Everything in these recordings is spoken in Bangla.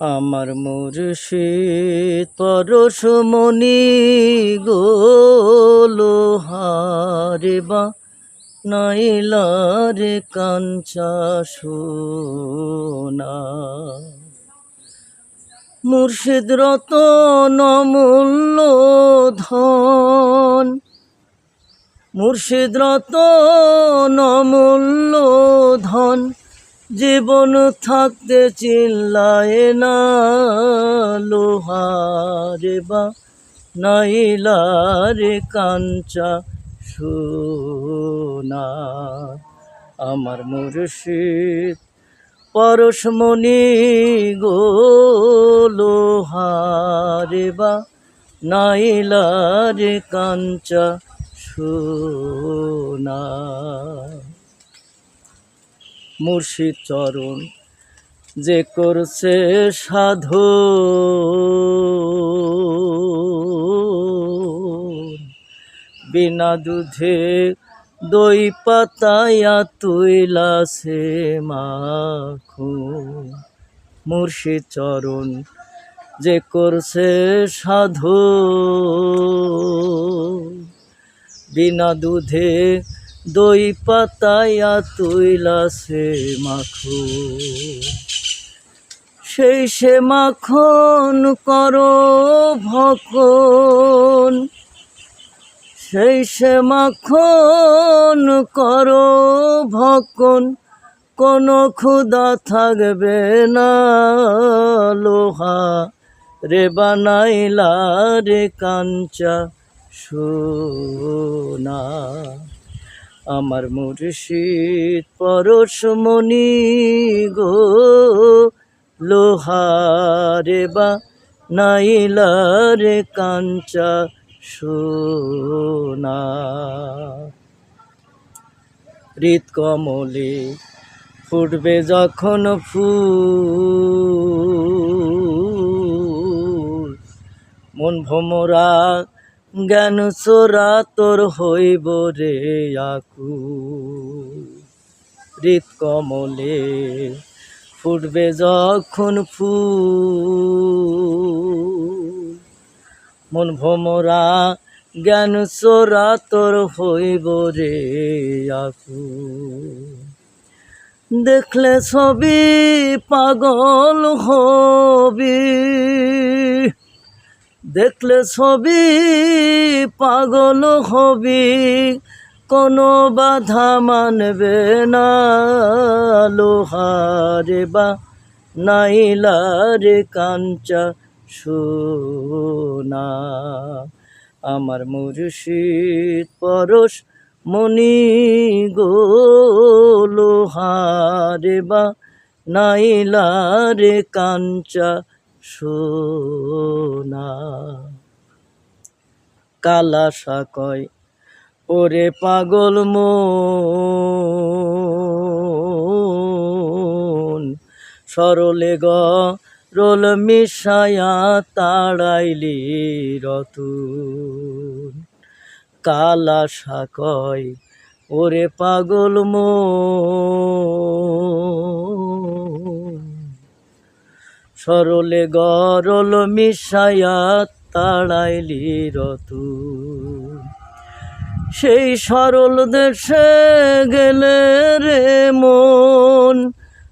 আমার মুর্শিদ পরশমণি গোলোহারে বা নাইলারে কাঞ্চা সোনা। মুর্শিদ রতন অমূল্য ধন। মুর্শিদ রতন অমূল্য ধন। জীবন থাকতে চিল্লায় না, লোহারে বা নাইলারে কাঞ্চা সোনা। আমার মুর্শিদ পরশমণি গো, লোহারে বা নাইলারে কাঞ্চা সোনা। মুর্শিদ চরণ যে করছে সাধু। বিনা দুধে দই পাতায়া তুইলা সে মাখু। মুর্শিদ চরণ যে করছে সাধু। বিনা দুধে দই পাতায়া তুইলা সে মাখু সেই সে মাখন করো ভখন সেই সে মাখন করো ভখন কোনো ক্ষুদা থাকবে না লোহা। রে বানাইলা রে কাঞ্চা সোনা। আমার মুর্শিদ পরশমণি গো, লোহারে বা নাইলারে কাঞ্চা সোনা। হৃদ কমলে ফুটবে যখন ফুল, মন ভমরা জ্ঞান চোরা তোর হইব রে আকু। হৃদ কমলে ফুটবে যখন ফুল। মন ভমরা, জ্ঞান চোরা তোর হইব রে আকু। দেখলে ছবি পাগল হবি। দেখলে ছবি, পাগল হবি, কোনো বাধা মানবে না। লোহারে বা নাইলারে কাঞ্চা সোনা। আমার মুর্শিদ পরশ মণি গো, লোহারে বা নাইলারে কাঞ্চা সোনা কালা সাকয় ওরে পাগল মন। সরলে গ রোল মিশায়া তাড়াইলি রতুন। কালা সাকয় ওরে পাগল মন। সরলে গরল মিশায়া তাড়াইলি রতু সেই সরল দেশে গেলে রে মন,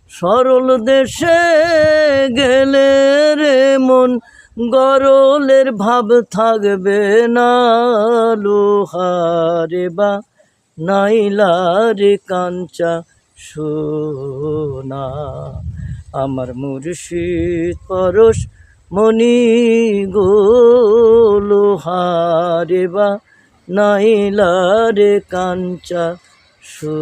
সরল দেশে গেলে রে মন, গরলের ভাব থাকবে না লোহারে বা নাইলারে কাঞ্চা সোনা। আমার মুর্শিদ পরশ মনি গো লোহারে বা নাইলারে কাঞ্চা সো